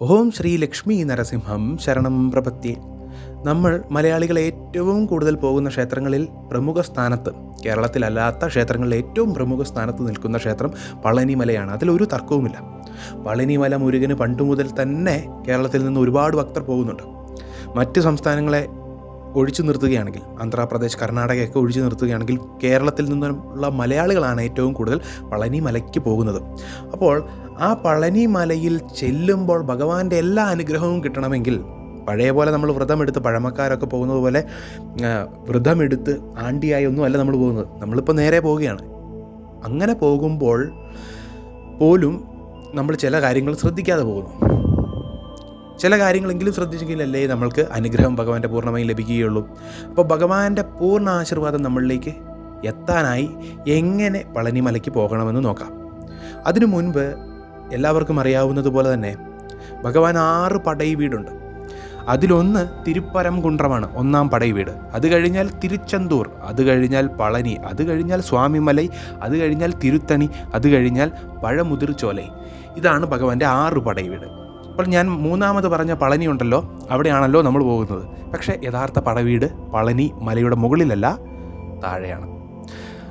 ഓം ശ്രീ ലക്ഷ്മി നരസിംഹം ശരണം പ്രപത്തി നമ്മൾ മലയാളികൾ ഏറ്റവും കൂടുതൽ പോകുന്ന ക്ഷേത്രങ്ങളിൽ പ്രമുഖ സ്ഥാനത്ത് കേരളത്തിലല്ലാത്ത ക്ഷേത്രങ്ങളിൽ ഏറ്റവും പ്രമുഖ സ്ഥാനത്ത് നിൽക്കുന്ന ക്ഷേത്രം പളനിമലയാണ്. അതിലൊരു തർക്കവുമില്ല. പളനിമല മുരുകന് പണ്ടുമുതൽ തന്നെ കേരളത്തിൽ നിന്ന് ഒരുപാട് ഭക്തർ പോകുന്നുണ്ട്. മറ്റ് സംസ്ഥാനങ്ങളെ ഒഴിച്ചു നിർത്തുകയാണെങ്കിൽ ആന്ധ്രാപ്രദേശ് കർണാടകയൊക്കെ ഒഴിച്ചു നിർത്തുകയാണെങ്കിൽ കേരളത്തിൽ നിന്നുള്ള മലയാളികളാണ് ഏറ്റവും കൂടുതൽ പളനി മലയ്ക്ക് പോകുന്നത്. അപ്പോൾ ആ പളനി മലയിൽ ചെല്ലുമ്പോൾ ഭഗവാന്റെ എല്ലാ അനുഗ്രഹവും കിട്ടണമെങ്കിൽ പഴയ പോലെ നമ്മൾ വ്രതമെടുത്ത് പഴമക്കാരൊക്കെ പോകുന്നത് പോലെ വ്രതമെടുത്ത് ആണ്ടിയായി ഒന്നും അല്ല നമ്മൾ പോകുന്നത്. നമ്മളിപ്പോൾ നേരെ പോവുകയാണ്. അങ്ങനെ പോകുമ്പോൾ പോലും നമ്മൾ ചില കാര്യങ്ങൾ ശ്രദ്ധിക്കാതെ പോകുന്നു. ചില കാര്യങ്ങളെങ്കിലും ശ്രദ്ധിച്ചെങ്കിലല്ലേ നമ്മൾക്ക് അനുഗ്രഹം ഭഗവാന്റെ പൂർണമായും ലഭിക്കുകയുള്ളൂ. അപ്പോൾ ഭഗവാന്റെ പൂർണ ആശീർവാദം നമ്മളിലേക്ക് എത്താനായി എങ്ങനെ പളനിമലയ്ക്ക് പോകണമെന്ന് നോക്കാം. അതിനു മുൻപ് എല്ലാവർക്കും അറിയാവുന്നതുപോലെ തന്നെ ഭഗവാൻ ആറ് പടൈ വീടുണ്ട്. അതിലൊന്ന് തിരുപ്പരം കുണ്ട്രമാണ് ഒന്നാം പടൈ വീട്. അത് കഴിഞ്ഞാൽ തിരുച്ചെന്തൂർ അത് കഴിഞ്ഞാൽ പളനി അത് കഴിഞ്ഞാൽ സ്വാമിമലൈ അത് കഴിഞ്ഞാൽ തിരുത്തണി അത് കഴിഞ്ഞാൽ പഴമുതിർ ചോലൈ ഇതാണ് ഭഗവാന്റെ ആറ് പടൈ വീട്. അപ്പോൾ ഞാൻ മൂന്നാമത് പറഞ്ഞ പളനി ഉണ്ടല്ലോ അവിടെയാണല്ലോ നമ്മൾ പോകുന്നത്. പക്ഷേ യഥാർത്ഥ പടവീട് പളനി മലയുടെ മുകളിലല്ല താഴെയാണ്.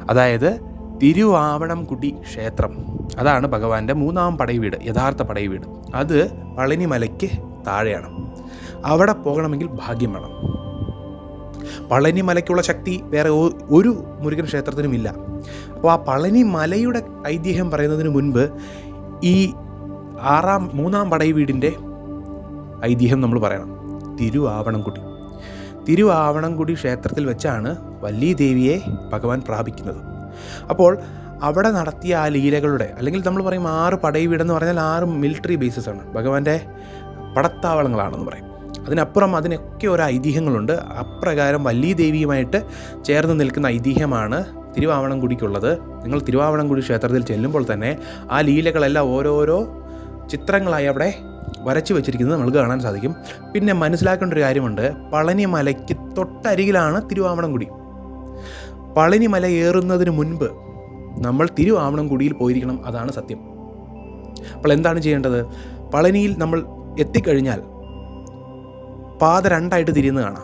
അതായത് തിരുവാവണം തിരുവാവണംകുടി ക്ഷേത്രം. അതാണ് ഭഗവാന്റെ മൂന്നാം പടയവീട് യഥാർത്ഥ പടയവീട് അത് പളനി മലയ്ക്ക് താഴെയാണ്. അവിടെ പോകണമെങ്കിൽ ഭാഗ്യം വേണം. പളനി മലയ്ക്കുള്ള ശക്തി വേറെ ഒരു മുരുകൻ ക്ഷേത്രത്തിനുമില്ല. അപ്പോൾ ആ പളനി മലയുടെ ഐതിഹ്യം പറയുന്നതിന് മുൻപ് ഈ ആറാം മൂന്നാം പടൈ വീടിന്റെ ഐതിഹ്യം നമ്മൾ പറയണം. തിരുവാവണംകുടി. തിരുവാവണംകുടി ക്ഷേത്രത്തിൽ വെച്ചാണ് വല്ലീ ദേവിയെ ഭഗവാൻ പ്രാപിക്കുന്നത്. അപ്പോൾ അവിടെ നടത്തിയ ആ ലീലകളുടെ അല്ലെങ്കിൽ നമ്മൾ പറയും ആറ് പടയി വീടെന്ന് പറഞ്ഞാൽ ആറ് മിലിറ്ററി ബേസസ് ആണ്. ഭഗവാന്റെ പടത്താവളങ്ങളാണെന്ന് പറയും. അതിനപ്പുറം അതിനൊക്കെ ഒരു ഐതിഹ്യങ്ങളുണ്ട്. അപ്രകാരം വല്ലീ ദേവിയുമായിട്ട് ചേർന്ന് നിൽക്കുന്ന ഐതിഹ്യമാണ് തിരുവാവണംകുടിക്കുള്ളത്. നിങ്ങൾ തിരുവാവണംകുടി ക്ഷേത്രത്തിൽ ചെല്ലുമ്പോൾ തന്നെ ആ ലീലകളെല്ലാം ഓരോരോ ചിത്രങ്ങളായി അവിടെ വരച്ചു വെച്ചിരിക്കുന്നത് നമുക്ക് കാണാൻ സാധിക്കും. പിന്നെ മനസ്സിലാക്കേണ്ട ഒരു കാര്യമുണ്ട്. പളനിമലയ്ക്ക് തൊട്ടരികിലാണ് തിരുവാമണംകുടി. പളനിമല ഏറുന്നതിന് മുൻപ് നമ്മൾ തിരുവാമണംകുടിയിൽ പോയിരിക്കണം അതാണ് സത്യം. അപ്പോൾ എന്താണ് ചെയ്യേണ്ടത്? പളനിയിൽ നമ്മൾ എത്തിക്കഴിഞ്ഞാൽ പാത രണ്ടായിട്ട് തിരിയുന്നത് കാണാം.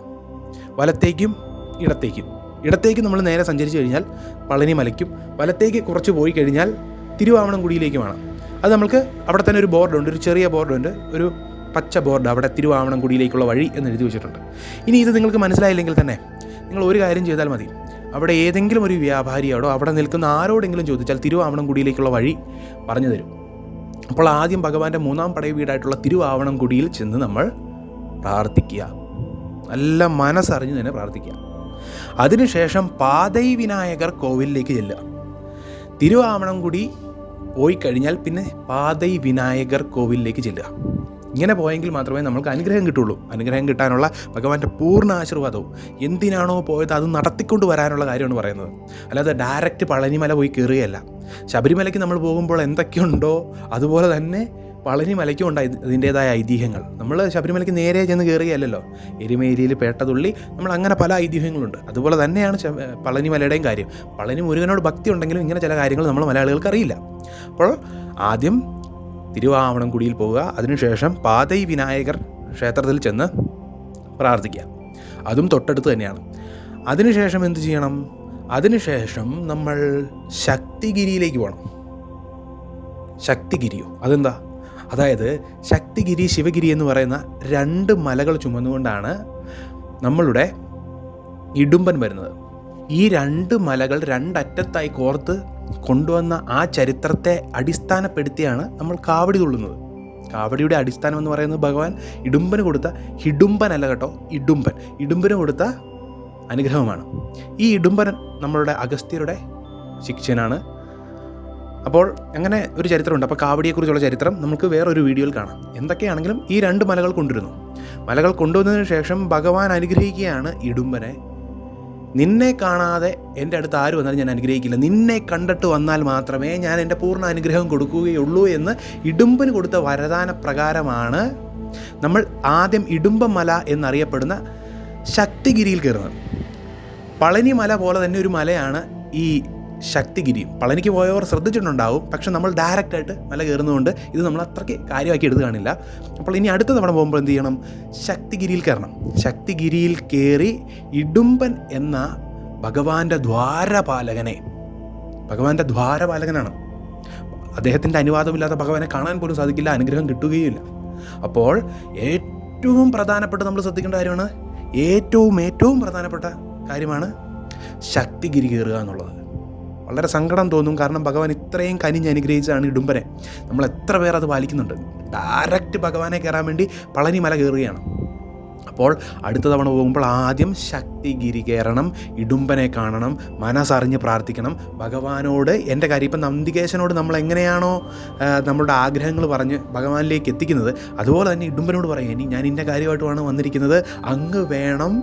വലത്തേക്കും ഇടത്തേക്കും. ഇടത്തേക്ക് നമ്മൾ നേരെ സഞ്ചരിച്ചു കഴിഞ്ഞാൽ പളനിമലയ്ക്കും വലത്തേക്ക് കുറച്ച് പോയി കഴിഞ്ഞാൽ തിരുവാവണംകുടിയിലേക്കുമാണ് അത് നമുക്ക് അവിടെ തന്നെ ഒരു ബോർഡുണ്ട് ഒരു ചെറിയ ബോർഡുണ്ട് ഒരു പച്ച ബോർഡ് അവിടെ തിരുവാവണംകുടിയിലേക്കുള്ള വഴി എന്ന് എഴുതി വെച്ചിട്ടുണ്ട്. ഇനി ഇത് നിങ്ങൾക്ക് മനസ്സിലായില്ലെങ്കിൽ തന്നെ നിങ്ങൾ ഒരു കാര്യം ചെയ്താൽ മതി. അവിടെ ഏതെങ്കിലും ഒരു വ്യാപാരിയോടോ അവിടെ നിൽക്കുന്ന ആരോടെങ്കിലും ചോദിച്ചാൽ തിരുവാവണംകുടിയിലേക്കുള്ള വഴി പറഞ്ഞു തരും. അപ്പോൾ ആദ്യം ഭഗവാന്റെ മൂന്നാം പടയ വീടായിട്ടുള്ള തിരുവാവണംകുടിയിൽ ചെന്ന് നമ്മൾ പ്രാർത്ഥിക്കുക. നല്ല മനസ്സറിഞ്ഞ് തന്നെ പ്രാർത്ഥിക്കുക. അതിനുശേഷം പാതൈ വിനായകർ കോവിലിലേക്ക് ചെല്ലുക. തിരുവാവണംകുടി പോയി കഴിഞ്ഞാൽ പിന്നെ പാതൈ വിനായകർ കോവിലിലേക്ക് ചെല്ലുക. ഇങ്ങനെ പോയെങ്കിൽ മാത്രമേ നമുക്ക് അനുഗ്രഹം കിട്ടുള്ളൂ. അനുഗ്രഹം കിട്ടാനുള്ള ഭഗവാന്റെ പൂർണ ആശീർവാദവും എന്തിനാണോ പോയത്? അത് നടത്തിക്കൊണ്ട് വരാനുള്ള കാര്യമാണ് പറയുന്നത്. അല്ലാതെ ഡയറക്റ്റ് പളനിമല പോയി കയറുകയല്ല ശബരിമലയ്ക്ക് നമ്മൾ പോകുമ്പോൾ എന്തൊക്കെയുണ്ടോ അതുപോലെ തന്നെ പളനി മലയ്ക്കും ഉണ്ട് അതിന്റേതായ ഐതിഹ്യങ്ങൾ. നമ്മൾ ശബരിമലയ്ക്ക് നേരെ ചെന്ന് കയറുകയല്ലോ എരുമേരിയിൽ പേട്ടതുള്ളി നമ്മൾ അങ്ങനെ പല ഐതിഹ്യങ്ങളുണ്ട്. അതുപോലെ തന്നെയാണ് പളനിമലയുടെയും പളനി മലയുടെയും കാര്യം. പളനി മുരുകനോട് ഭക്തി ഉണ്ടെങ്കിലും ഇങ്ങനെ ചില കാര്യങ്ങൾ നമ്മൾ മലയാളികൾക്ക് അറിയില്ല. അപ്പോൾ ആദ്യം തിരുവാവണംകുടിയിൽ പോവുക. അതിനുശേഷം പാതൈ വിനായകർ ക്ഷേത്രത്തിൽ ചെന്ന് പ്രാർത്ഥിക്കുക. അതും തൊട്ടടുത്ത് തന്നെയാണ്. അതിനുശേഷം എന്ത് ചെയ്യണം? അതിനുശേഷം നമ്മൾ ശക്തിഗിരിയിലേക്ക് പോകണം. ശക്തിഗിരിയോ? അതെന്താ? അതായത് ശക്തിഗിരി ശിവഗിരി എന്ന് പറയുന്ന രണ്ട് മലകൾ ചുമന്നുകൊണ്ടാണ് നമ്മളുടെ ഇടുമ്പൻ വരുന്നത്. ഈ രണ്ട് മലകൾ രണ്ടറ്റത്തായി കോർത്ത് കൊണ്ടുവന്ന ആ ചരിത്രത്തെ അടിസ്ഥാനപ്പെടുത്തിയാണ് നമ്മൾ കാവടി തുള്ളുന്നത്. കാവടിയുടെ അടിസ്ഥാനം എന്ന് പറയുന്നത് ഭഗവാൻ ഇടുമ്പന് കൊടുത്ത ഹിഡുമ്പൻ അല്ല കേട്ടോ ഇടുമ്പൻ. ഇടുമ്പന് കൊടുത്ത അനുഗ്രഹമാണ്. ഈ ഇടുമ്പൻ നമ്മളുടെ അഗസ്ത്യരുടെ ശിക്ഷനാണ്. അപ്പോൾ അങ്ങനെ ഒരു ചരിത്രമുണ്ട്. അപ്പോൾ കാവടിയെക്കുറിച്ചുള്ള ചരിത്രം നമുക്ക് വേറൊരു വീഡിയോയിൽ കാണാം. എന്തൊക്കെയാണെങ്കിലും ഈ രണ്ട് മലകൾ കൊണ്ടുവരുന്നു മലകൾ കൊണ്ടുവന്നതിന് ശേഷം ഭഗവാൻ അനുഗ്രഹിക്കുകയാണ് ഇടുമ്പനെ നിന്നെ കാണാതെ എന്റെ അടുത്ത് ആര് വന്നാലും ഞാൻ അനുഗ്രഹിക്കില്ല. നിന്നെ കണ്ടിട്ട് വന്നാൽ മാത്രമേ ഞാൻ എന്റെ പൂർണ അനുഗ്രഹം കൊടുക്കുകയുള്ളൂ എന്ന് ഇടുമ്പന് കൊടുത്ത വരദാന പ്രകാരമാണ് നമ്മൾ ആദ്യം ഇടുമ്പമല എന്നറിയപ്പെടുന്ന ശക്തിഗിരിയിൽ കയറുന്നത്. പളനി മല പോലെ തന്നെ ഒരു മലയാണ് ഈ ശക്തിഗിരിയും. പളനിക്ക് പോയവർ ശ്രദ്ധിച്ചിട്ടുണ്ടാവും. പക്ഷെ നമ്മൾ ഡയറക്റ്റായിട്ട് മല കയറുന്നതുകൊണ്ട് ഇത് നമ്മൾ അത്രയ്ക്ക് കാര്യമാക്കി എടുത്ത് കാണില്ല. അപ്പോൾ ഇനി അടുത്ത തവണ പോകുമ്പോൾ എന്ത് ചെയ്യണം? ശക്തിഗിരിയിൽ കയറണം. ശക്തിഗിരിയിൽ കയറി ഇടുമ്പൻ എന്ന ഭഗവാന്റെ ദ്വാരപാലകനെ ഭഗവാന്റെ ദ്വാരപാലകനാണ്. അദ്ദേഹത്തിന്റെ അനുവാദമില്ലാത്ത ഭഗവാനെ കാണാൻ പോലും സാധിക്കില്ല അനുഗ്രഹം കിട്ടുകയില്ല അപ്പോൾ ഏറ്റവും പ്രധാനപ്പെട്ട നമ്മൾ ശ്രദ്ധിക്കേണ്ട കാര്യമാണ് ഏറ്റവും ഏറ്റവും പ്രധാനപ്പെട്ട കാര്യമാണ് ശക്തിഗിരി കയറുക എന്നുള്ളത്. വളരെ സങ്കടം തോന്നും. കാരണം ഭഗവാൻ ഇത്രയും കനിഞ്ഞ് അനുഗ്രഹിച്ചാണ് ഇടുമ്പനെ നമ്മൾ എത്ര പേർ അത് പാലിക്കുന്നുണ്ട്? ഡയറക്റ്റ് ഭഗവാനെ കയറാൻ വേണ്ടി പളനി മല കയറുകയാണ്. അപ്പോൾ അടുത്ത തവണ പോകുമ്പോൾ ആദ്യം ശക്തിഗിരി കയറണം ഇടുമ്പനെ കാണണം മനസ്സറിഞ്ഞ് പ്രാർത്ഥിക്കണം. ഭഗവാനോട് എന്റെ കാര്യം ഇപ്പം നന്ദികേശനോട് നമ്മൾ എങ്ങനെയാണോ നമ്മളുടെ ആഗ്രഹങ്ങൾ പറഞ്ഞ് ഭഗവാനിലേക്ക് എത്തിക്കുന്നത് അതുപോലെ തന്നെ ഇടുമ്പനോട് പറയാം ഇനി ഞാൻ ഇന്ന കാര്യമായിട്ടുമാണ് വന്നിരിക്കുന്നത് അങ്ങ് വേണം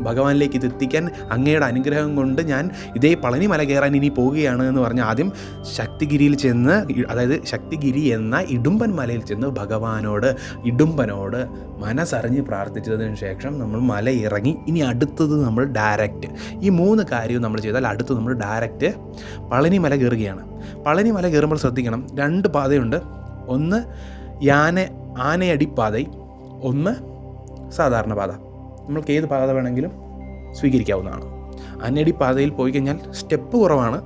ഭഗവാനിലേക്ക് ഇത് എത്തിക്കാൻ അങ്ങയുടെ അനുഗ്രഹം കൊണ്ട് ഞാൻ ഇതേ പളനി മല കയറാൻ ഇനി പോവുകയാണ് എന്ന് പറഞ്ഞ് ആദ്യം ശക്തിഗിരിയിൽ ചെന്ന് അതായത് ശക്തിഗിരി എന്ന ഇടുമ്പൻ മലയിൽ ചെന്ന് ഭഗവാനോട് ഇടുമ്പനോട് മനസ്സറിഞ്ഞ് പ്രാർത്ഥിച്ചതിന് ശേഷം നമ്മൾ മല ഇറങ്ങി ഇനി അടുത്തത് നമ്മൾ ഡയറക്റ്റ് ഈ മൂന്ന് കാര്യവും നമ്മൾ ചെയ്താൽ അടുത്ത് നമ്മൾ ഡയറക്റ്റ് പളനി മല കയറുകയാണ്. പളനി മല കയറുമ്പോൾ ശ്രദ്ധിക്കണം. രണ്ട് പാതയുണ്ട്. ഒന്ന് യാന ആനയടി പാത ഒന്ന് സാധാരണ പാത. നമ്മൾക്ക് ഏത് പാത വേണമെങ്കിലും സ്വീകരിക്കാവുന്നതാണ്. അന്നടി പാതയിൽ പോയി കഴിഞ്ഞാൽ സ്റ്റെപ്പ് കുറവാണ്.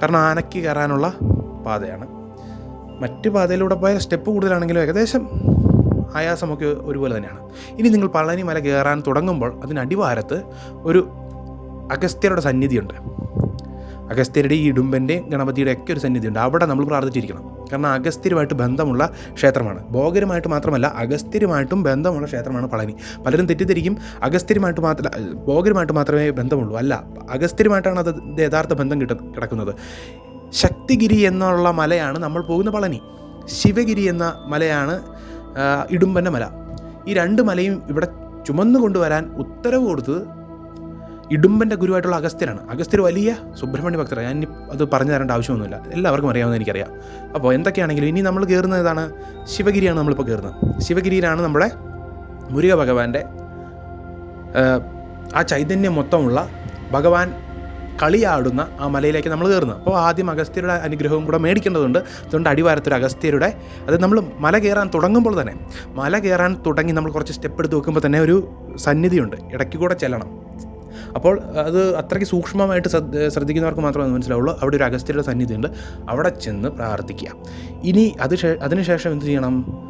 കാരണം ആനയ്ക്ക് കയറാനുള്ള പാതയാണ്. മറ്റ് പാതയിലൂടെ പോയാൽ സ്റ്റെപ്പ് കൂടുതലാണെങ്കിലും ഏകദേശം ആയാസമൊക്കെ ഒരുപോലെ തന്നെയാണ്. ഇനി നിങ്ങൾ പളനി മല കയറാൻ തുടങ്ങുമ്പോൾ അതിനടിവാരത്ത് ഒരു അഗസ്ത്യരുടെ സന്നിധിയുണ്ട്. അഗസ്ത്യരുടെ ഈ ഇടുമ്പന്റെയും ഗണപതിയുടെ ഒക്കെ ഒരു സന്നിധിയുണ്ട്. അവിടെ നമ്മൾ പ്രാർത്ഥിച്ചിരിക്കണം. കാരണം അഗസ്ത്യരുമായിട്ട് ബന്ധമുള്ള ക്ഷേത്രമാണ്. ഭോഗരുമായിട്ട് മാത്രമല്ല അഗസ്ത്യരുമായിട്ടും ബന്ധമുള്ള ക്ഷേത്രമാണ് പളനി. പലരും തെറ്റിദ്ധരിക്കും അഗസ്ത്യരുമായിട്ട് മാത്രമല്ല ഭോഗരുമായിട്ട് മാത്രമേ ബന്ധമുള്ളൂ. അല്ല അഗസ്ത്യരുമായിട്ടാണ് അത് യഥാർത്ഥ ബന്ധം കിട്ട കിടക്കുന്നത്. ശക്തിഗിരി എന്നുള്ള മലയാണ് നമ്മൾ പോകുന്ന പളനി. ശിവഗിരി എന്ന മലയാണ് ഇടുമ്പന്റെ മല. ഈ രണ്ട് മലയും ഇവിടെ ചുമന്നു കൊണ്ടുവരാൻ ഉത്തരവ് കൊടുത്തത് ഇടുമ്പന്റെ ഗുരുവായിട്ടുള്ള അഗസ്ത്യനാണ്. അഗസ്ത്യർ വലിയ സുബ്രഹ്മണ്യ ഭക്തരാണ് ഞാൻ അത് പറഞ്ഞു തരേണ്ട ആവശ്യമൊന്നുമില്ല. എല്ലാവർക്കും അറിയാവുന്ന എനിക്കറിയാം. അപ്പോൾ എന്തൊക്കെയാണെങ്കിലും ഇനി നമ്മൾ കയറുന്നത് ഏതാണ് ശിവഗിരിയാണ് നമ്മളിപ്പോൾ കയറുന്നത്. ശിവഗിരിയിലാണ് നമ്മുടെ മുരുക ഭഗവാന്റെ ആ, ആ ചൈതന്യം മൊത്തമുള്ള ഭഗവാൻ കളിയാടുന്ന ആ മലയിലേക്ക് നമ്മൾ കയറുന്നത്. അപ്പോൾ ആദ്യം അഗസ്ത്യരുടെ അനുഗ്രഹവും കൂടെ മേടിക്കേണ്ടതുണ്ട്. അതുകൊണ്ട് അടിവാരത്തൊരു അഗസ്ത്യരുടെ അത് നമ്മൾ മല കയറാൻ തുടങ്ങുമ്പോൾ തന്നെ മല കയറാൻ തുടങ്ങി നമ്മൾ കുറച്ച് സ്റ്റെപ്പ് എടുത്ത് വെക്കുമ്പോൾ തന്നെ ഒരു സന്നിധിയുണ്ട്. ഇടയ്ക്ക് കൂടെ ചെല്ലണം. അപ്പോൾ അത് അത്രയ്ക്ക് സൂക്ഷ്മമായിട്ട് ശ്രദ്ധിക്കുന്നവർക്ക് മാത്രമേ മനസ്സിലാവുള്ളൂ. അവിടെ ഒരു അഗസ്ത്യരുടെ സന്നിധിയുണ്ട്. അവിടെ ചെന്ന് പ്രാർത്ഥിക്കുക. ഇനി അത് അതിനുശേഷം എന്ത് ചെയ്യണം?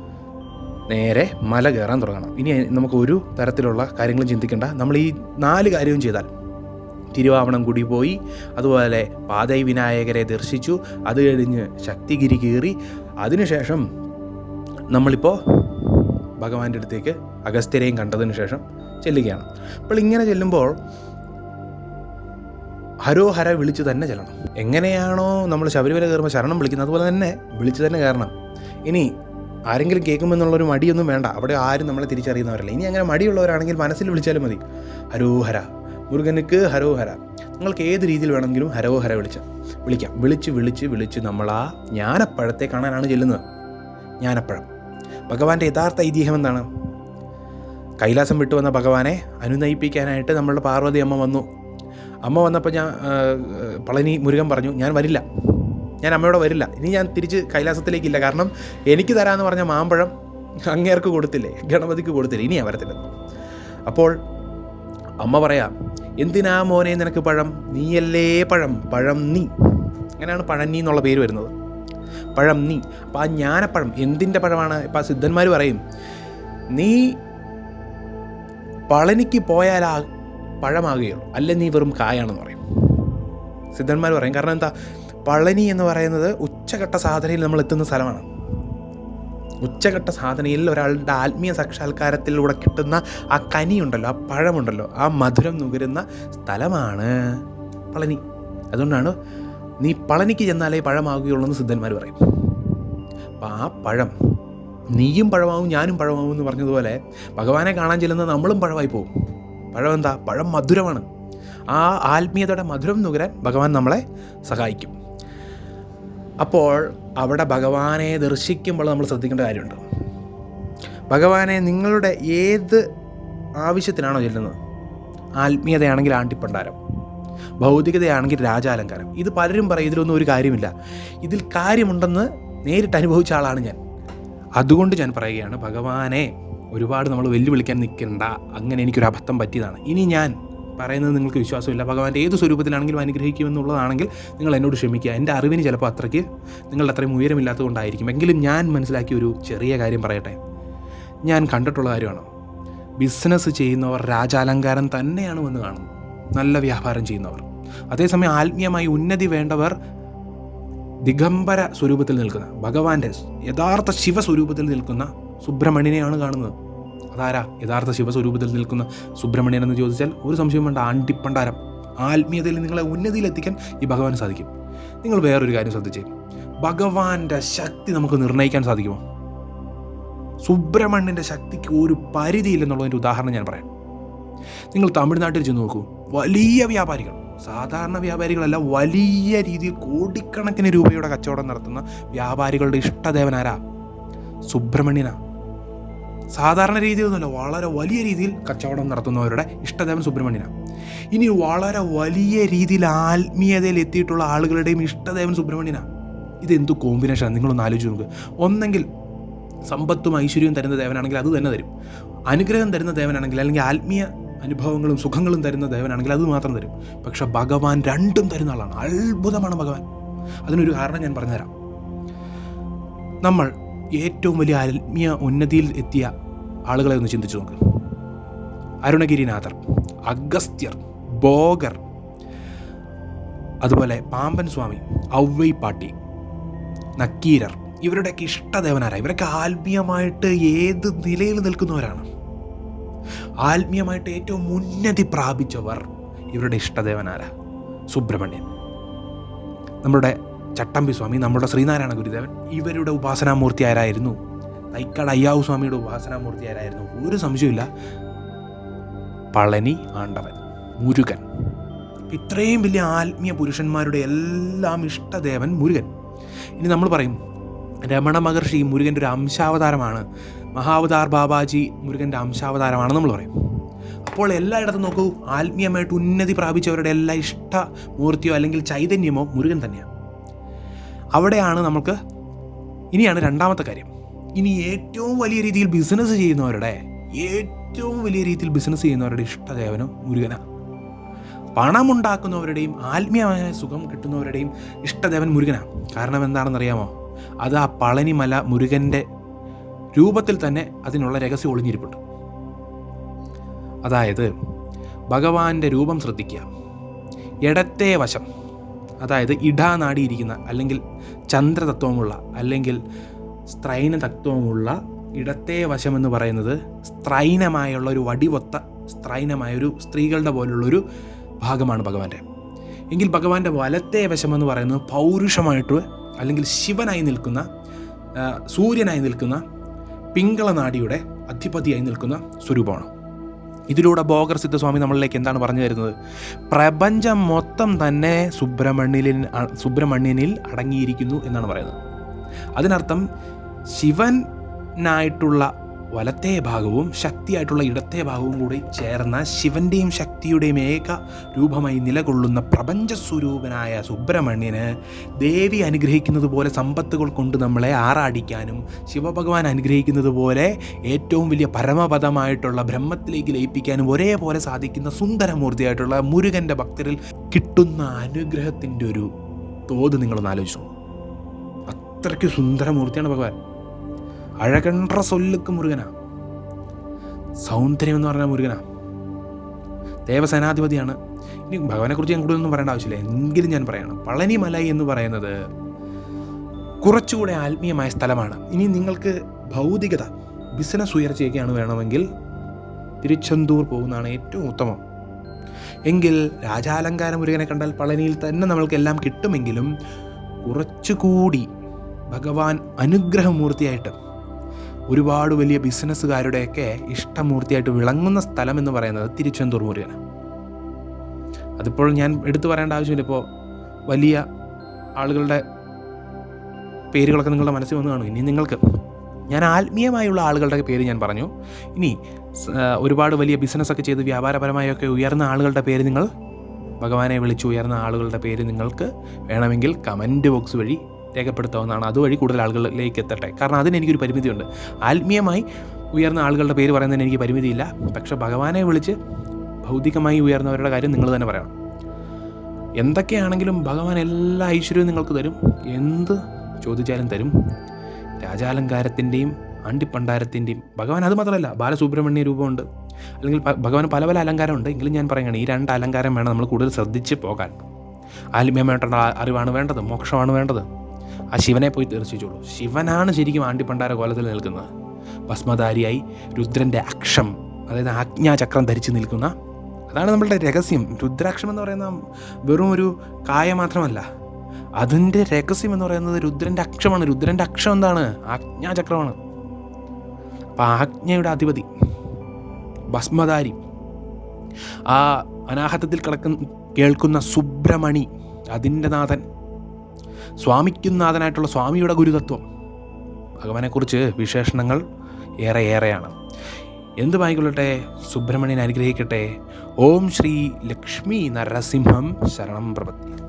നേരെ മല കയറാൻ തുടങ്ങണം. ഇനി നമുക്ക് ഒരു തരത്തിലുള്ള കാര്യങ്ങളും ചിന്തിക്കേണ്ട. നമ്മൾ ഈ നാല് കാര്യവും ചെയ്താൽ തിരുവാവണം കൂടി പോയി അതുപോലെ പാതൈ വിനായകരെ ദർശിച്ചു അത് കഴിഞ്ഞ് ശക്തിഗിരി കീറി അതിനുശേഷം നമ്മളിപ്പോൾ ഭഗവാന്റെ അടുത്തേക്ക് അഗസ്ത്യരെയും കണ്ടതിന് ശേഷം ചെല്ലുകയാണ്. അപ്പോൾ ഇങ്ങനെ ചെല്ലുമ്പോൾ ഹരോ ഹര വിളിച്ച് തന്നെ ചെല്ലണം. എങ്ങനെയാണോ നമ്മൾ ശബരിമല കയറുമ്പോൾ ശരണം വിളിക്കുന്നത് അതുപോലെ തന്നെ വിളിച്ച് തന്നെ കയറണം. ഇനി ആരെങ്കിലും കേൾക്കുമെന്നുള്ളൊരു മടിയൊന്നും വേണ്ട. അവിടെ ആരും നമ്മളെ തിരിച്ചറിയുന്നവരല്ല. ഇനി അങ്ങനെ മടിയുള്ളവരാണെങ്കിൽ മനസ്സിൽ വിളിച്ചാലും മതി. ഹരോഹര. മുരുകനുക്ക് ഹരോഹര. നിങ്ങൾക്ക് ഏത് രീതിയിൽ വേണമെങ്കിലും ഹരോഹര വിളിച്ച വിളിക്കാം. വിളിച്ച് വിളിച്ച് വിളിച്ച് നമ്മൾ ആ ജ്ഞാനപ്പഴത്തെ കാണാനാണ് ചെല്ലുന്നത്. ജ്ഞാനപ്പഴം. ഭഗവാന്റെ യഥാർത്ഥ ഐതിഹ്യം എന്താണ്? കൈലാസം വിട്ടു വന്ന ഭഗവാനെ അനുനയിപ്പിക്കാനായിട്ട് നമ്മളുടെ പാർവതി അമ്മ വന്നു. അമ്മ വന്നപ്പോൾ ഞാൻ പളനി മുരുകൻ പറഞ്ഞു ഞാൻ വരില്ല. ഞാൻ അമ്മയോടെ വരില്ല. ഇനി ഞാൻ തിരിച്ച് കൈലാസത്തിലേക്കില്ല. കാരണം എനിക്ക് തരാമെന്ന് പറഞ്ഞ മാമ്പഴം അങ്ങേർക്ക് കൊടുത്തില്ലേ ഗണപതിക്ക് കൊടുത്തില്ല ഇനി ഞാൻ വരത്തില്ല. അപ്പോൾ അമ്മ പറയാം എന്തിനാ മോനെ നിനക്ക് പഴം? നീയല്ലേ പഴം? പഴം നീ. അങ്ങനെയാണ് പഴനി എന്നുള്ള പേര് വരുന്നത്. പഴം നീ. അപ്പോൾ ആ ജ്ഞാനപ്പഴം എന്തിന്റെ പഴമാണ്? ഇപ്പോൾ ആ സിദ്ധന്മാർ പറയും നീ പളനിക്ക് പോയാൽ ആ പഴമാകുകയുള്ളൂ. അല്ല നീ വെറും കായാണെന്ന് പറയും. സിദ്ധന്മാർ പറയും കാരണം എന്താ? പളനി എന്ന് പറയുന്നത് ഉച്ചഘട്ട സാധനയിൽ നമ്മൾ എത്തുന്ന സ്ഥലമാണ്. ഉച്ചഘട്ട സാധനയിൽ ഒരാളുടെ ആത്മീയ സാക്ഷാത്കാരത്തിലൂടെ കിട്ടുന്ന ആ കനിയുണ്ടല്ലോ ആ പഴമുണ്ടല്ലോ ആ മധുരം നുകരുന്ന സ്ഥലമാണ് പളനി. അതുകൊണ്ടാണ് നീ പളനിക്ക് ചെന്നാലേ പഴമാകുകയുള്ളൂ എന്ന് സിദ്ധന്മാർ പറയും. അപ്പം ആ പഴം നീയും പഴമാവും ഞാനും പഴമാവും എന്ന് പറഞ്ഞതുപോലെ ഭഗവാനെ കാണാൻ ചെല്ലുന്ന നമ്മളും പഴമായി പോകും. പഴം എന്താ പഴം മധുരമാണ്. ആ ആത്മീയതയുടെ മധുരം നുകരാൻ ഭഗവാൻ നമ്മളെ സഹായിക്കും. അപ്പോൾ അവിടെ ഭഗവാനെ ദർശിക്കുമ്പോൾ നമ്മൾ ശ്രദ്ധിക്കേണ്ട കാര്യമുണ്ട്. ഭഗവാനെ നിങ്ങളുടെ ഏത് ആവശ്യത്തിനാണോ ചെല്ലുന്നത്? ആത്മീയതയാണെങ്കിൽ ആണ്ടിപ്പണ്ടാരം ഭൗതികതയാണെങ്കിൽ രാജാലങ്കാരം. ഇത് പലരും പറയും ഇതിലൊന്നും ഒരു കാര്യമില്ല. ഇതിൽ കാര്യമുണ്ടെന്ന് നേരിട്ട് അനുഭവിച്ച ആളാണ് ഞാൻ. അതുകൊണ്ട് ഞാൻ പറയുകയാണ് ഭഗവാനെ ഒരുപാട് നമ്മൾ വെല്ലുവിളിക്കാൻ നിൽക്കണ്ട. അങ്ങനെ എനിക്കൊരു അബദ്ധം പറ്റിയതാണ്. ഇനി ഞാൻ പറയുന്നത് നിങ്ങൾക്ക് വിശ്വാസമില്ല. ഭഗവാന്റെ ഏത് സ്വരൂപത്തിലാണെങ്കിലും അനുഗ്രഹിക്കുമെന്നുള്ളതാണെങ്കിൽ നിങ്ങൾ എന്നോട് ക്ഷമിക്കുക. എന്റെ അറിവിന് ചിലപ്പോൾ അത്രയ്ക്ക് നിങ്ങളുടെ അത്രയും ഉയരമില്ലാത്തതുകൊണ്ടായിരിക്കും. എങ്കിലും ഞാൻ മനസ്സിലാക്കിയ ഒരു ചെറിയ കാര്യം പറയട്ടെ. ഞാൻ കണ്ടിട്ടുള്ള കാര്യമാണ്? ബിസിനസ് ചെയ്യുന്നവർ രാജാലങ്കാരം തന്നെയാണ് വന്ന് കാണുന്നത്. നല്ല വ്യാപാരം ചെയ്യുന്നവർ. അതേസമയം ആത്മീയമായി ഉന്നതി വേണ്ടവർ ദിഗംബര സ്വരൂപത്തിൽ നിൽക്കുന്ന ഭഗവാന്റെ യഥാർത്ഥ ശിവസ്വരൂപത്തിൽ നിൽക്കുന്ന സുബ്രഹ്മണ്യനെയാണ് കാണുന്നത്. അതാരാ? യഥാർത്ഥ ശിവസ്വരൂപത്തിൽ നിൽക്കുന്ന സുബ്രഹ്മണ്യൻ എന്ന് ചോദിച്ചാൽ ഒരു സംശയം വേണ്ട ആണ്ടിപ്പണ്ടാരം. ആത്മീയതയിൽ നിങ്ങളെ ഉന്നതിയിലെത്തിക്കാൻ ഈ ഭഗവാന് സാധിക്കും. നിങ്ങൾ വേറൊരു കാര്യം ശ്രദ്ധിച്ചേ. ഭഗവാന്റെ ശക്തി നമുക്ക് നിർണയിക്കാൻ സാധിക്കുമോ? സുബ്രഹ്മണ്യന്റെ ശക്തിക്ക് ഒരു പരിധിയില്ലെന്നുള്ളതിന്റെ ഉദാഹരണം ഞാൻ പറയാം. നിങ്ങൾ തമിഴ്നാട്ടിൽ ചെന്ന് നോക്കൂ. വലിയ വ്യാപാരികൾ. സാധാരണ വ്യാപാരികളല്ല വലിയ രീതിയിൽ കോടിക്കണക്കിന് രൂപയുടെ കച്ചവടം നടത്തുന്ന വ്യാപാരികളുടെ ഇഷ്ടദേവനാരാ? സുബ്രഹ്മണ്യനാ. സാധാരണ രീതിയിലൊന്നുമല്ല വളരെ വലിയ രീതിയിൽ കച്ചവടം നടത്തുന്നവരുടെ ഇഷ്ടദേവൻ സുബ്രഹ്മണ്യനാണ് ഇനി വളരെ വലിയ രീതിയിൽ ആത്മീയതയിൽ എത്തിയിട്ടുള്ള ആളുകളുടെയും ഇഷ്ടദേവൻ സുബ്രഹ്മണ്യനാണ് ഇതെന്തു കോമ്പിനേഷനാണ് നിങ്ങളൊന്ന് ആലോചിച്ച് നോക്ക്. ഒന്നെങ്കിൽ സമ്പത്തും ഐശ്വര്യവും തരുന്ന ദേവനാണെങ്കിൽ അത് തന്നെ തരും. അനുഗ്രഹം തരുന്ന ദേവനാണെങ്കിൽ അല്ലെങ്കിൽ ആത്മീയ അനുഭവങ്ങളും സുഖങ്ങളും തരുന്ന ദേവനാണെങ്കിൽ അത് മാത്രം തരും. പക്ഷെ ഭഗവാൻ രണ്ടും തരുന്ന ആളാണ്. അത്ഭുതമാണ് ഭഗവാൻ. അതിനൊരു കാരണം ഞാൻ പറഞ്ഞുതരാം. നമ്മൾ ഏറ്റവും വലിയ ആത്മീയ ഉന്നതിയിൽ എത്തിയ ആളുകളെ ഒന്ന് ചിന്തിച്ചു നോക്ക്. അരുണഗിരിനാഥർ അഗസ്ത്യർ ബോഗർ അതുപോലെ പാമ്പൻ സ്വാമി ഔവൈ പാട്ടി നക്കീരർ ഇവരുടെയൊക്കെ ഇഷ്ടദേവനാരാ ഇവരൊക്കെ ആത്മീയമായിട്ട് ഏത് നിലയിൽ നിൽക്കുന്നവരാണ്? ആത്മീയമായിട്ട് ഏറ്റവും ഉന്നതി പ്രാപിച്ചവർ ഇവരുടെ ഇഷ്ടദേവനാരാ? സുബ്രഹ്മണ്യൻ. നമ്മുടെ ചട്ടമ്പി സ്വാമി നമ്മുടെ ശ്രീനാരായണ ഗുരുദേവൻ ഇവരുടെ ഉപാസനാമൂർത്തി ആരായിരുന്നു? തൈക്കാട് അയ്യാവു സ്വാമിയുടെ ഉപാസനാമൂർത്തി ആരായിരുന്നു? ഒരു സംശയമില്ല പളനി ആണ്ടവൻ മുരുകൻ. ഇത്രയും വലിയ ആത്മീയ പുരുഷന്മാരുടെ എല്ലാം ഇഷ്ടദേവൻ മുരുകൻ. ഇനി നമ്മൾ പറയും രമണ മഹർഷി മുരുകന്റെ ഒരു അംശാവതാരമാണ്. മഹാവതാർ ബാബാജി മുരുകന്റെ അംശാവതാരമാണെന്ന് നമ്മൾ പറയും. അപ്പോൾ എല്ലായിടത്തും നോക്കൂ ആത്മീയമായിട്ട് ഉന്നതി പ്രാപിച്ചവരുടെ എല്ലാ ഇഷ്ട മൂർത്തിയോ അല്ലെങ്കിൽ ചൈതന്യമോ മുരുകൻ തന്നെയാണ്. അവിടെയാണ് നമുക്ക് ഇനിയാണ് രണ്ടാമത്തെ കാര്യം. ഇനി ഏറ്റവും വലിയ രീതിയിൽ ബിസിനസ് ചെയ്യുന്നവരുടെ ഏറ്റവും വലിയ രീതിയിൽ ബിസിനസ് ചെയ്യുന്നവരുടെ ഇഷ്ടദേവനും മുരുകനാണ്. പണമുണ്ടാക്കുന്നവരുടെയും ആത്മീയമായ സുഖം കിട്ടുന്നവരുടെയും ഇഷ്ടദേവൻ മുരുകനാണ്. കാരണം എന്താണെന്നറിയാമോ? അത് ആ പളനിമല മുരുകന്റെ രൂപത്തിൽ തന്നെ അതിനുള്ള രഹസ്യം ഒളിഞ്ഞിരിപ്പുണ്ട്. അതായത് ഭഗവാന്റെ രൂപം ശ്രദ്ധിക്കുക. ഇടത്തെ വശം അതായത് ഇടാനാടിയിരിക്കുന്ന അല്ലെങ്കിൽ ചന്ദ്രതത്വമുള്ള അല്ലെങ്കിൽ സ്ത്രൈന തത്വമുള്ള ഇടത്തെ വശം എന്ന് പറയുന്നത് സ്ത്രൈനമായുള്ള ഒരു വടിവൊത്ത സ്ത്രൈനമായ ഒരു സ്ത്രീകളുടെ പോലുള്ളൊരു ഭാഗമാണ് ഭഗവാന്റെ. എങ്കിൽ ഭഗവാന്റെ വലത്തെ വശം എന്ന് പറയുന്നത് പൗരുഷമായിട്ട് അല്ലെങ്കിൽ ശിവനായി നിൽക്കുന്ന സൂര്യനായി നിൽക്കുന്ന പിങ്കളനാടിയുടെ അധിപതിയായി നിൽക്കുന്ന സ്വരൂപമാണ്. ഇതിലൂടെ ബോഗർ സിദ്ധസ്വാമി നമ്മളിലേക്ക് എന്താണ് പറഞ്ഞു തരുന്നത്? പ്രപഞ്ചം മൊത്തം തന്നെ സുബ്രഹ്മണ്യനിൽ സുബ്രഹ്മണ്യനിൽ അടങ്ങിയിരിക്കുന്നു എന്നാണ് പറയുന്നത്. അതിനർത്ഥം ശിവനായിട്ടുള്ള വലത്തെ ഭാഗവും ശക്തിയായിട്ടുള്ള ഇടത്തെ ഭാഗവും കൂടി ചേർന്ന ശിവന്റെയും ശക്തിയുടെയും ഏക രൂപമായി നിലകൊള്ളുന്ന പ്രപഞ്ച സ്വരൂപനായ സുബ്രഹ്മണ്യന് ദേവി അനുഗ്രഹിക്കുന്നത് പോലെ സമ്പത്തുകൾ കൊണ്ട് നമ്മളെ ആറാടിക്കാനും ശിവഭഗവാൻ അനുഗ്രഹിക്കുന്നത് പോലെ ഏറ്റവും വലിയ പരമപദമായിട്ടുള്ള ബ്രഹ്മത്തിലേക്ക് ലയിപ്പിക്കാനും ഒരേപോലെ സാധിക്കുന്ന സുന്ദരമൂർത്തിയായിട്ടുള്ള മുരുകന്റെ ഭക്തരിൽ കിട്ടുന്ന അനുഗ്രഹത്തിന്റെ ഒരു തോത് നിങ്ങളൊന്ന് ആലോചിച്ചു അത്രയ്ക്ക് സുന്ദരമൂർത്തിയാണ് ഭഗവാൻ. അഴകണ്ട സൊല്ലുക്ക് മുരുകനാ. സൗന്ദര്യം എന്ന് പറഞ്ഞ മുരുകനാ. ദേവസേനാധിപതിയാണ്. ഇനി ഭഗവാനെക്കുറിച്ച് ഞാൻ കൂടുതലൊന്നും പറയേണ്ട ആവശ്യമില്ല. എങ്കിലും ഞാൻ പറയണം. പളനിമലൈ എന്ന് പറയുന്നത് കുറച്ചുകൂടെ ആത്മീയമായ സ്ഥലമാണ്. ഇനി നിങ്ങൾക്ക് ഭൗതികത ബിസിനസ് ഉയർച്ചയൊക്കെയാണ് വേണമെങ്കിൽ തിരുച്ചെന്തൂർ പോകുന്നതാണ് ഏറ്റവും ഉത്തമം. എങ്കിൽ രാജാലങ്കാര മുരുകനെ കണ്ടാൽ പളനിയിൽ തന്നെ നമ്മൾക്കെല്ലാം കിട്ടുമെങ്കിലും കുറച്ചുകൂടി ഭഗവാൻ അനുഗ്രഹമൂർത്തിയായിട്ട് ഒരുപാട് വലിയ ബിസിനസ്സുകാരുടെയൊക്കെ ഇഷ്ടമൂർത്തിയായിട്ട് വിളങ്ങുന്ന സ്ഥലം എന്ന് പറയുന്നത് തിരുച്ചെന്തൂർ മുരുകനാണ്. അതിപ്പോൾ ഞാൻ എടുത്തു പറയേണ്ട ആവശ്യമില്ല. ഇപ്പോൾ വലിയ ആളുകളുടെ പേരുകളൊക്കെ നിങ്ങളുടെ മനസ്സിൽ വന്ന് കാണും. ഇനി നിങ്ങൾക്ക് ഞാൻ ആത്മീയമായുള്ള ആളുകളുടെ പേര് ഞാൻ പറഞ്ഞു. ഇനി ഒരുപാട് വലിയ ബിസിനസ്സൊക്കെ ചെയ്ത് വ്യാപാരപരമായൊക്കെ ഉയർന്ന ആളുകളുടെ പേര് നിങ്ങൾ ഭഗവാനെ വിളിച്ചു ഉയർന്ന ആളുകളുടെ പേര് നിങ്ങൾക്ക് വേണമെങ്കിൽ കമന്റ് ബോക്സ് വഴി രേഖപ്പെടുത്താവുന്നതാണ്. അതുവഴി കൂടുതൽ ആളുകളിലേക്ക് എത്തട്ടെ. കാരണം അതിന് എനിക്കൊരു പരിമിതിയുണ്ട്. ആത്മീയമായി ഉയർന്ന ആളുകളുടെ പേര് പറയുന്നതിന് എനിക്ക് പരിമിതിയില്ല. പക്ഷെ ഭഗവാനെ വിളിച്ച് ഭൗതികമായി ഉയർന്നവരുടെ കാര്യം നിങ്ങൾ തന്നെ പറയണം. എന്തൊക്കെയാണെങ്കിലും ഭഗവാൻ എല്ലാ ഐശ്വര്യവും നിങ്ങൾക്ക് തരും. എന്ത് ചോദിച്ചാലും തരും. രാജാലങ്കാരത്തിന്റെയും ആണ്ടിപ്പണ്ടാരത്തിന്റെയും ഭഗവാൻ അത് മാത്രമല്ല ബാലസുബ്രഹ്മണ്യ രൂപമുണ്ട്. അല്ലെങ്കിൽ ഭഗവാൻ പല പല അലങ്കാരമുണ്ട്. എങ്കിലും ഞാൻ പറയുകയാണ് ഈ രണ്ട് അലങ്കാരം വേണം നമ്മൾ കൂടുതൽ ശ്രദ്ധിച്ച് പോകാൻ. ആത്മീയമായിട്ടുള്ള അറിവാണ് വേണ്ടത് മോക്ഷമാണ് വേണ്ടത്. ആ ശിവനെ പോയി ദർശിച്ചോളൂ. ശിവനാണ് ശരിക്കും ആണ്ടിപ്പണ്ടാര കോലത്തിൽ നിൽക്കുന്നത്. ഭസ്മധാരിയായി രുദ്രന്റെ അക്ഷം അതായത് ആജ്ഞാചക്രം ധരിച്ച് നിൽക്കുന്ന അതാണ് നമ്മളുടെ രഹസ്യം. രുദ്രാക്ഷം എന്ന് പറയുന്ന വെറും ഒരു കായ മാത്രമല്ല. അതിന്റെ രഹസ്യം എന്ന് പറയുന്നത് രുദ്രന്റെ അക്ഷമാണ്. രുദ്രന്റെ അക്ഷം എന്താണ്? ആജ്ഞാചക്രമാണ്. അപ്പം ആജ്ഞയുടെ അധിപതി ഭസ്മധാരി ആ അനാഹതത്തിൽ കിടക്കുന്ന കേൾക്കുന്ന സുബ്രമണി അതിന്റെ നാഥൻ സ്വാമിക്കും നാഥനായിട്ടുള്ള സ്വാമിയുടെ ഗുരുതത്വം. ഭഗവാനെക്കുറിച്ച് വിശേഷണങ്ങൾ ഏറെ ഏറെയാണ്. എന്തുമായിക്കൊള്ളട്ടെ സുബ്രഹ്മണ്യൻ അനുഗ്രഹിക്കട്ടെ. ഓം ശ്രീ ലക്ഷ്മി നരസിംഹം ശരണം പ്രപത്തി